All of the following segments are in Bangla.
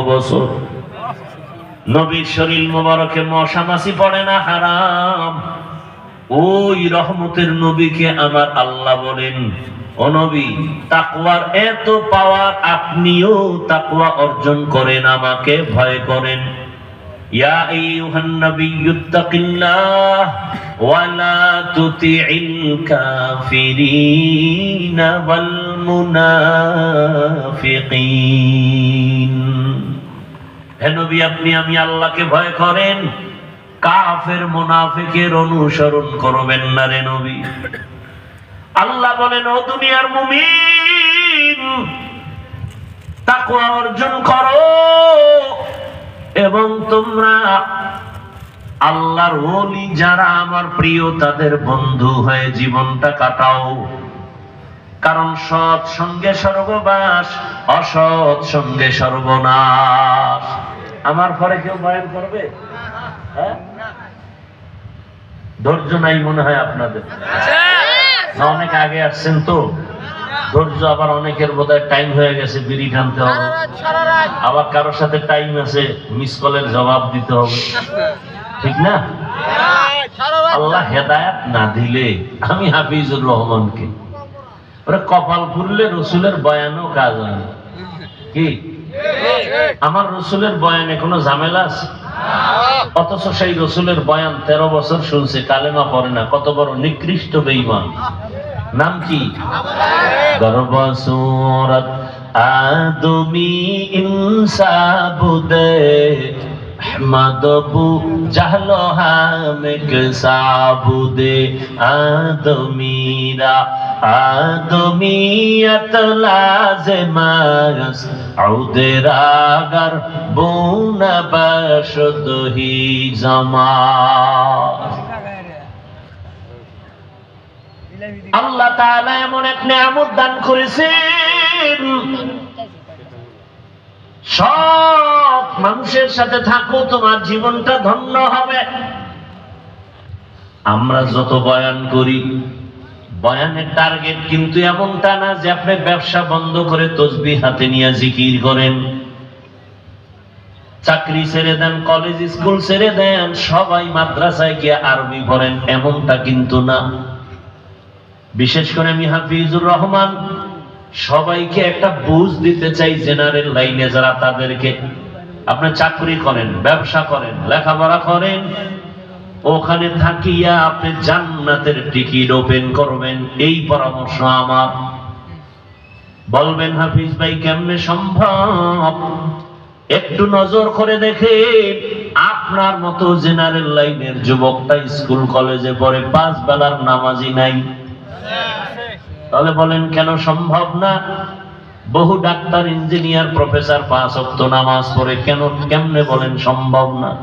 বছর। নবীর শরীর মোবারকে পড়ে না, হারাম। ওই রহমতের নবীকে আমার আল্লাহ বলেন, ও নবী, তাকওয়ার এত পাওয়ার আপনিও তাকওয়া অর্জন করেন, আমাকে ভয় করেন। ইয়া আইয়ুহান নাবিয়্যুত্তাকিল্লাহ কাফিরিনা ওয়াল মুনাফিকিন। হে আপনি, আমি আল্লাহকে ভয় করেন। কাফের মুনাফিকের অনুসরণ করবেন না রে নবী। আল্লাহ বলেন, ও দুনিয়ার মুমিন, তাকওয়া অর্জন করো এবং তোমরা আল্লাহর ওলি যারা আমার প্রিয়, তাদের বন্ধু হয়ে জীবনটা কাটাও। কারণ সৎ সঙ্গে সর্ববাস অসৎ সঙ্গে সর্বনাশ। আমার পরে কেউ বয়ান করবে? হ্যাঁ? ধৈর্য নাই মনে হয় আপনাদের। অনেক আগে আসছেন তো। ধৈর্য আবার অনেকের বোধহয় টাইম হয়ে গেছে বিড়ি টানতে হবে। আবার কারোর সাথে টাইম আছে মিস কলের জবাব দিতে হবে। ঠিক না? আল্লাহ হেদায়াত না দিলে আমি হাফিজুর রহমানকে ওরা কপাল পুরলে রসুলের বয়ানও কাজ হয় কি? আমার রসুলের বয়ানে কোনো ঝামেলা আছে? অথচ সেই রসুলের বয়ান তেরো বছর শুনছে, কালেমা পড়ে না, কত বড় নিকৃষ্ট বেইমান নাম কি? গর্ব সুরত আদমি ইনসাবুদে আহমদবু জাহলো হামেক সাবুদে আদমিরা, আদমিয়ত লাজমাস আউদের আগার বুনা বাসদ হি জামা। আল্লাহ তাআলা এমন এক নিয়ামত দান করেছেন। সব মানুষের সাথে থাকো, তোমার জীবনটা ধন্য হবে। আমরা যত বয়ান করি, বয়ানের টার্গেট কিন্তু এমনটা না যে আপনি ব্যবসা বন্ধ করে তসবি হাতে নিয়ে জিকির করেন। চাকরি ছেড়ে দেন কলেজ স্কুল ছেড়ে দেন, সবাই মাদ্রাসায় গিয়ে আরবি পড়েন, এমনটা কিন্তু না। বিশেষ করে আমি হাফিজুর রহমান, সবাইকে একটা বুঝ দিতে চাই জেনারেল লাইনে যারা তাদেরকে। আপনি চাকরি করেন, ব্যবসা করেন, লেখাপড়া করেন, ওখানে থাকিয়া আপনি জান্নাতের টিকিট ওপেন করবেন। এই পরামর্শ আমার। বলবেন, হাফিজ ভাই, কেমনে সম্ভব? একটু নজর করে দেখে আপনার মতো জেনারেল লাইনের যুবকটা স্কুল কলেজে পড়ে পাঁচ বেলার নামাজি নাই। তাহলে বলেন, কেন সম্ভব না? বহু ডাক্তার, ইঞ্জিনিয়ার, প্রফেসর, পাঁচ অক্ত নামাজ পড়ে কেন, কেমনে বলেন সম্ভব না?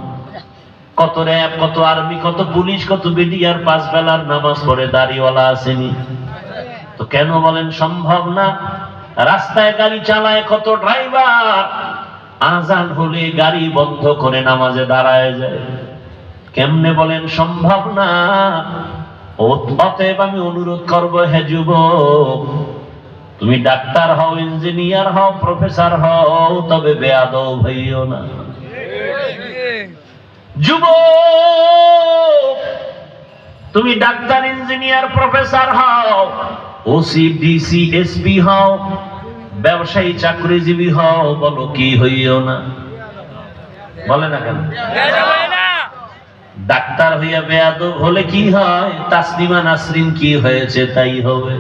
কত র্যাব, কত আর্মি, কত পুলিশ, কত বিডিআর, পাঁচ বেলার নামাজ পড়ে দাড়িওয়ালা আসেনি। তো কেন বলেন সম্ভব না? রাস্তায় গাড়ি চালায় কত ড্রাইভার, আজান হলে গাড়ি বন্ধ করে নামাজে দাঁড়ায় যায়। কেমনে বলেন সম্ভব না? অতএব আমি অনুরোধ করব, হে যুবক তুমি ডাক্তার হও, ইঞ্জিনিয়ার হও, প্রফেসর হও, তবে বেয়াদব হইও না। যুব তুমি ডাক্তার, ইঞ্জিনিয়ার, প্রফেসর হও ওসি ডিসি এসপি হও, ব্যবসায়ী, চাকরিজীবী হও, বলো কি হইও না। বলে না কেন? ডাক্তার হইয়া বেয়াদব হলে কি হয়? তাসলিমা নাসরিন কি হয়েছে তাই হবে।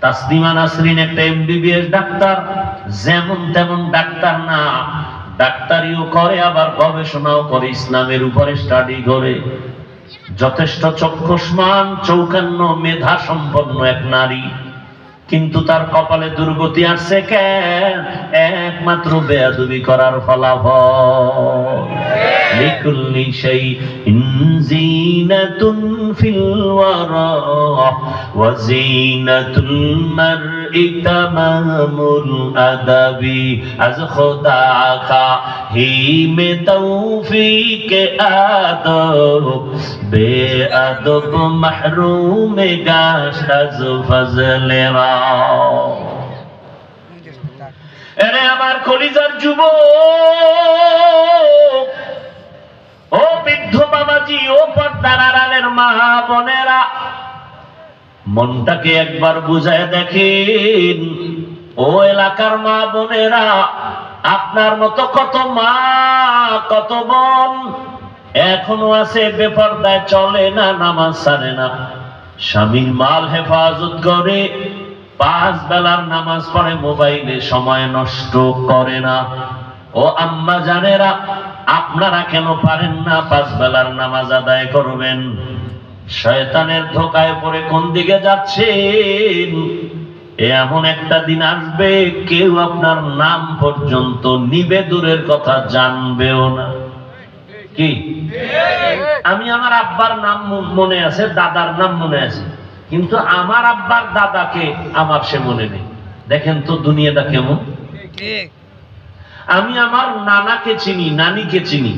তাসলিমা নাসরিন একটা এমবিবিএস ডাক্তার, যেমন তেমন ডাক্তার না। ডাক্তারিও করে, আবার গবেষণাও করে, ইসলামের উপরে স্টাডি করে। যথেষ্ট চক্ষুষ্মান, চৌকান্ন মেধা সম্পন্ন এক নারী। কিন্তু তার কপালে দুর্গতি আসছে কেন? একমাত্র বেয়াদবি করার ফলাফল। লিকুল্লি শাইইন জিনাতুন ফিল তৌফিক আদব। বেআদব মাহরুম গাশ আজ ফজলে রাও এরে আমার কলিজার যুব ও বৃদ্ধ বাবাজি, ও পর্দার আড়ালের মা বোনেরা, মনটাকে একবার বুঝায় দেখেন। ও এলাকার মা বোনেরা, আপনার মতো কত মা, কত বোন, এখনও আছে, বেপর্দায় চলে না, নামাজ সারে না। স্বামীর মাল হেফাজত করে পাঁচ বেলার নামাজ পড়ে মোবাইলে সময় নষ্ট করে না। ও আম্মা জানেরা আপনারা কেন পারেন না পাঁচ বেলার নামাজ আদায় করবেন? শয়তানের ধোকায় পড়ে কোন দিকে যাচ্ছেন? এমন একটা দিন আসবে কেউ আপনার নাম পর্যন্ত নিবে দূরের কথা জানবেও না। কি? আমি আমার আব্বার নাম মনে আছে দাদার নাম মনে আছে। কিন্তু আমার আব্বার দাদাকে আমার সে মনে নেই। দেখেন তো দুনিয়াটা কেমন? আমি আমার নানাকে চিনি নানিকে চিনি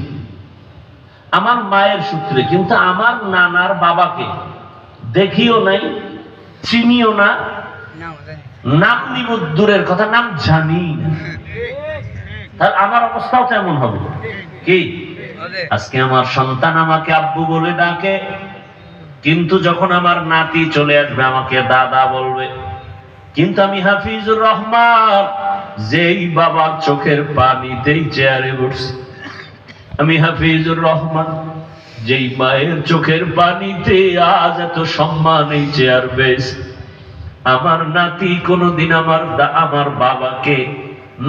আমার মায়ের সূত্রে কিন্তু আমার নানার বাবাকে দেখিও নাই চিনিও না নাম নিব দূরের কথা নাম জানি না। আমার অবস্থাও তেমন হবে। কি? আজকে আমার সন্তান আমাকে আব্বু বলে ডাকে। কিন্তু যখন আমার নাতি চলে আসবে, আমাকে দাদা বলবে, কিন্তু আমি হাফিজুর রহমান, যেই বাবার চোখের পানিতেই চেয়ারে বসছি আমি হাফিজুর রহমান, যেই মায়ের চোখের পানিতে আজ এত সম্মান এই চেয়ার বেশ, আমার নাতি কোনোদিন আমার আমার বাবাকে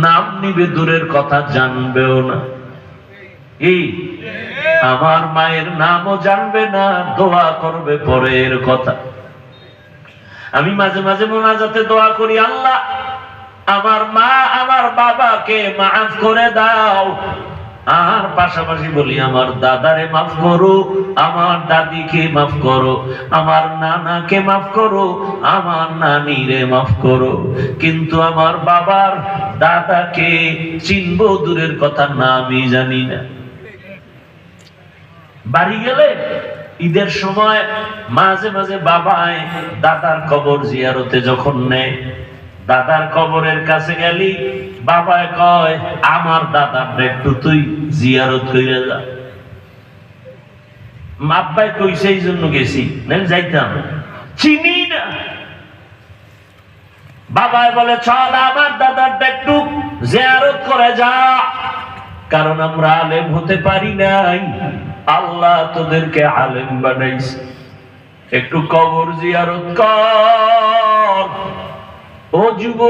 নাম নিবে দূরের কথা জানবেও না। এই আমার মায়ের নামও জানবে না, দোয়া করবে পরের কথা। আমি মাঝে মাঝে মোনাজাতে দোয়া করি, আল্লাহ, আমার মা, আমার বাবাকে মাফ করে দাও। আর পাশাপাশি বলি, আমার দাদারে মাফ করো, আমার দাদিকে মাফ করো, আমার নানাকে মাফ করো, আমার নানিরে মাফ করো। কিন্তু আমার বাবার দাদাকে চিনবো দূরের কথা না, আমি জানি না। বাড়ি গেলে ঈদের সময় মাঝে মাঝে বাবায় দাদার কবর জিয়ারতে যখন নেয়, দাদার কবরের কাছে গেলি বাবায় কয়, আমার দাদার একটু তুই জিয়ারত কইরে যা। মাব্বাই কই, সেই জন্য গেছি। নাহলে যাইতাম। চিনি না। বাবায় বলে, চল আমার দাদার একটু জিয়ারত করে যা। কারণ আমরা আলেম হতে পারি নাই। আল্লাহ তোদেরকে আলেম বানাইছে। একটু কবর জিয়ারত কর। ও যুব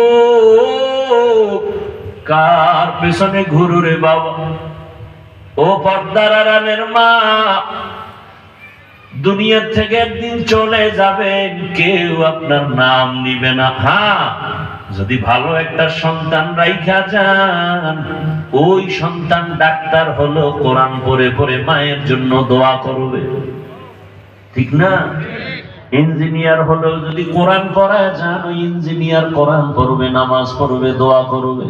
কার পেছনে ঘুরুরে বাবা? ও পর্দার মা দুনিয়ার থেকে একদিন চলে যাবেন, কেউ আপনার নাম নিবে না। হ্যাঁ যদি ভালো একটা সন্তান রাইখা যান, ওই সন্তান ডাক্তার হলো, কোরআন পরে পরে মায়ের জন্য দোয়া করবে। ঠিক না? ইঞ্জিনিয়ার হলেও যদি কোরআন পড়া ওই ইঞ্জিনিয়ার কোরআন পড়বে, নামাজ পড়বে, দোয়া করবে।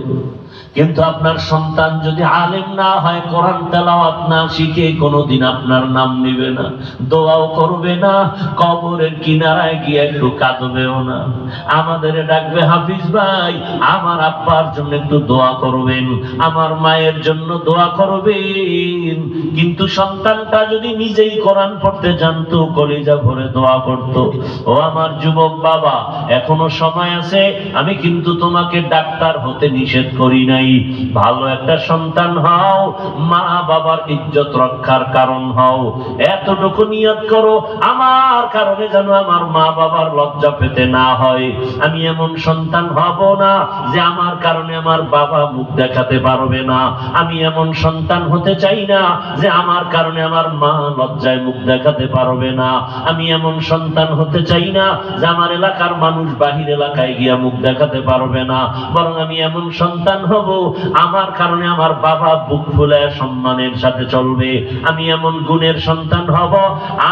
কিন্তু আপনার সন্তান যদি আলেম না হয়, কোরআন তেলাওয়াত না শিখে, কোনোদিন আপনার নাম নিবে না, দোয়াও করবে না, কবরের কিনারায় গিয়ে একটু কাঁদবেও না। আমাদের ডাকবে, হাফিজ ভাই, আমার আব্বার জন্য একটু দোয়া করবেন, আমার মায়ের জন্য দোয়া করবেন। কিন্তু সন্তানটা যদি নিজেই কোরআন পড়তে জানতো কলিজা ভরে দোয়া করত। ও আমার যুবক বাবা, এখনও সময় আছে, আমি কিন্তু তোমাকে ডাক্তার হতে নিষেধ করি নাই। ভালো একটা সন্তান হও, মা বাবার ইজ্জত রক্ষার কারণ হও। এতটুকু নিয়ত করো, আমার কারণে যেন আমার মা বাবার লজ্জা পেতে না হয়। আমি এমন সন্তান হব না যে আমার কারণে আমার বাবা মুখ দেখাতে পারবে না। আমি এমন সন্তান হতে চাই না যে আমার কারণে আমার মা লজ্জায় মুখ দেখাতে পারবে না। আমি এমন সন্তান হতে চাই না যে আমার এলাকার মানুষ বাহির এলাকায় গিয়া মুখ দেখাতে পারবে না। বরং আমি এমন সন্তান হব, আমার কারণে আমার বাবা বুক ফুলে সম্মানের সাথে চলবে। আমি এমন গুণের সন্তান হব,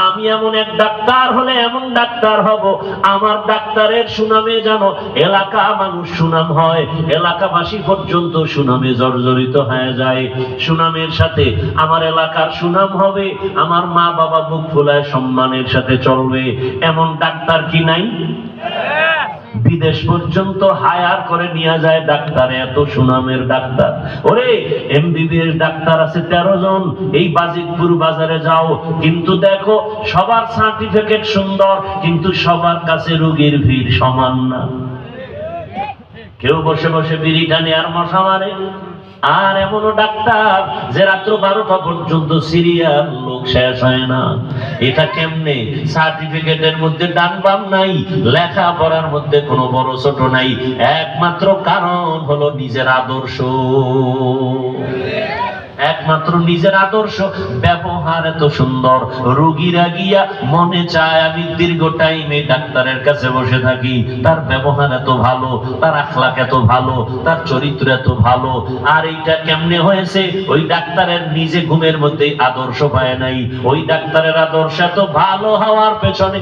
আমি এমন এক ডাক্তার হলে এমন ডাক্তার হব, আমার ডাক্তারের সুনামে যেন এলাকা মানুষ সুনাম হয়, এলাকাবাসী পর্যন্ত সুনামে জর্জরিত হয়ে যায়। সুনামের সাথে আমার এলাকার সুনাম হবে, আমার মা বাবা বুক ফুলায় সম্মানের সাথে চলবে। এমন ডাক্তার কি নাই? বিদেশ পর্যন্ত হায়ার করে নিয়ে যায় ডাক্তার, এত সুনামের ডাক্তার। ওরে, এমবিবিএস ডাক্তার আছে তেরো জন, এই বাজিতপুর বাজারে যাও। কিন্তু দেখো, সবার সার্টিফিকেট সুন্দর, কিন্তু সবার কাছে রোগীর ভিড় সমান না। কেউ বসে বসে বিড়ি টানে আর মশা মারে। আর এমনও ডাক্তার যে রাত্র বারোটা পর্যন্ত সিরিয়াল লোক শেষ হয় না। এটা কেমনে? সার্টিফিকেটের মধ্যে ডান বাম নাই লেখা পড়ার মধ্যে কোনো বড় ছোট নাই। একমাত্র কারণ হলো নিজের আদর্শ। একমাত্র নিজের আদর্শ। ব্যবহার এত সুন্দর। রোগীরা গিয়া মনে চায় আমি দীর্ঘ টাইমে ডাক্তারের কাছে বসে থাকি। তার ব্যবহার এত ভালো তার আখলাক এত ভালো তার চরিত্র এত ভালো। আর এইটা কেমনে হয়েছে? ওই ডাক্তারের নিজে ঘুমের মধ্যে আদর্শ পায় নাই। ওই ডাক্তারের আদর্শ এত ভালো হওয়ার পেছনে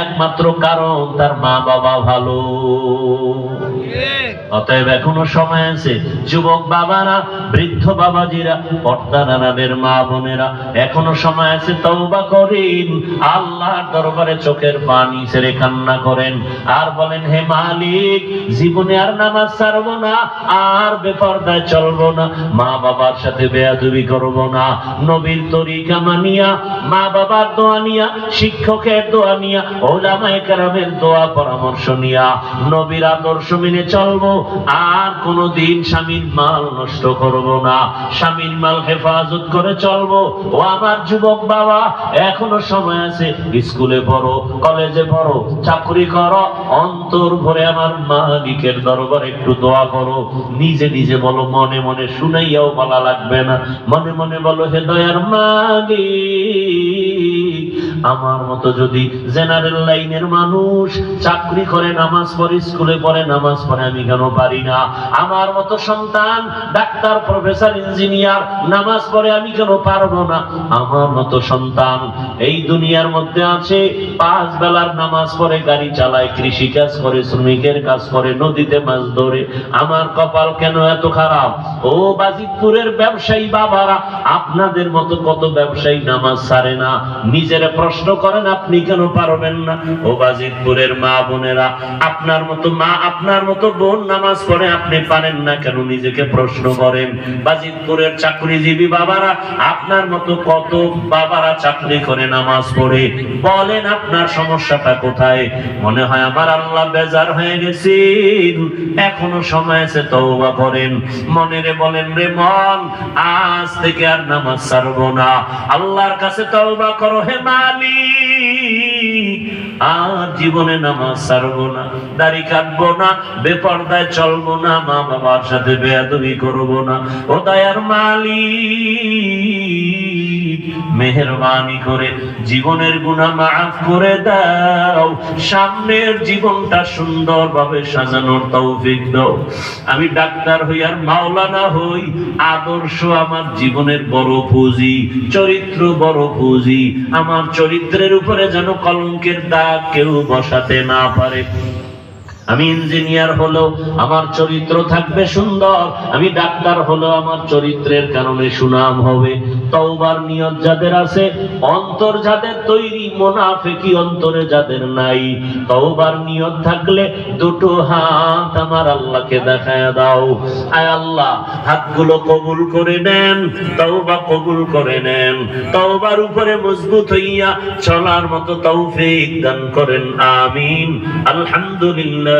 একমাত্র কারণ তার মা বাবা ভালো অতএব এখনও সময় আছে। যুবক বাবারা বৃদ্ধ বাবাজিরা পর্দা নানাদের মা বোনেরা, এখনও সময় আছে তওবা করেন। আল্লাহর দরবারে চোখের পানি ছেড়ে কান্না করেন। আর বলেন, হে মালিক, জীবনে আর নামাজ ছাড়বো না, আর বেপর্দায় চলবো না মা বাবার সাথে বেয়াদবি করব না। নবীর তরিকা মানিয়া মা বাবার দোয়া নিয়া, শিক্ষকের দোয়া নিয়া, ওলামায়ে কেরামের দোয়া পরামর্শ নিয়া, নবীর আদর্শ মেনে চলবো। আর কোনদিন স্বামীর মাল নষ্ট করব না। স্বামীর মাল হেফাজত করে চলবো। ও আমার যুবক বাবা, এখনও সময় আছে, স্কুলে পড়ো, কলেজে পড়ো, চাকরি করো, অন্তর ভরে আমার মালিকের দরবার একটু দোয়া করো। নিজে নিজে বলো, মনে মনে শুনাইয়াও বলা লাগবে না। মনে মনে বলো, হে দয়ার মালিক আমার মতো যদি জেনারেল লাইনের মানুষ চাকরি করে, নামাজ পড়ে, স্কুলে পড়ে, নামাজ পড়ে, আমি কেন পারি না? আমার মতো সন্তান, ডাক্তার, প্রফেসর, ইঞ্জিনিয়ার, নামাজ পড়ে, আমি কেন পারব না? আমার মতো সন্তান এই দুনিয়ার মধ্যে আছে, পাঁচ বেলার নামাজ পড়ে, গাড়ি চালায় কৃষি কাজ করে, শ্রমিকের কাজ করে, নদীতে মাছ ধরে। আমার কপাল কেন এত খারাপ? ও বাজিতপুরের ব্যবসায়ী বাবারা, আপনাদের মতো কত ব্যবসায়ী নামাজ ছাড়ে না? নিজের প্রশ্ন করেন, আপনি কেন পারবেন না? ও বাজিতপুরের মা বোনেরা, আপনার মতো মা, আপনার মতো বোন নামাজ পড়ে আপনি পারেন না কেন? নিজেকে প্রশ্ন করেন, বাজিতপুরের চাকরিজীবী বাবারা, আপনার মতো কত বাবারা চাকরি করে নামাজ পড়ে? বলেন আপনার সমস্যাটা কোথায়? মনে হয় আমার আল্লাহ বেজার হয়ে গেছি এখনও সময় আছে তওবা করেন। মনে রে বলেন রে মন, আজ থেকে আর নামাজ ছাড়বো না। আল্লাহর কাছে তওবা করো, হে মালিক আর জীবনে নামাজ ছাড়বো না, দাড়ি কাটবো না, বেপর্দায় চলবো না, মা বাবার সাথে বেয়াদবি করব না। ও দয়ার মালিক। মেহরবানি করে, জীবনের গুণা মাফ করে দাও। সামনের জীবনটা সুন্দরভাবে সাজানোর তৌফিক দাও। আমি ডাক্তার হই আর মাওলানা হই, আদর্শ আমার জীবনের বড় পুঁজি, চরিত্র বড় পুঁজি। আমার চরিত্রের উপরে যেন কলঙ্কের দাগ কেউ বসাতে না পারে। আমি ইঞ্জিনিয়ার হলো আমার চরিত্র থাকবে সুন্দর, আমি ডাক্তার হলো আমার চরিত্রের কারণে সুনাম হবে। তওবার নিয়ত যাদের আছে, অন্তর যাদের তৈরি, মোনাফেকি অন্তরে যাদের নাই, তওবার নিয়ত থাকলে দুটো হাত আমার আল্লাহকে দেখায় দাও। আয় আল্লাহ, হাতগুলো কবুল করে নেন, তওবা কবুল করে নেন। তওবার উপরে মজবুত হইয়া চলার মতো তৌফিক দান করেন, আমিন। আলহামদুলিল্লাহ।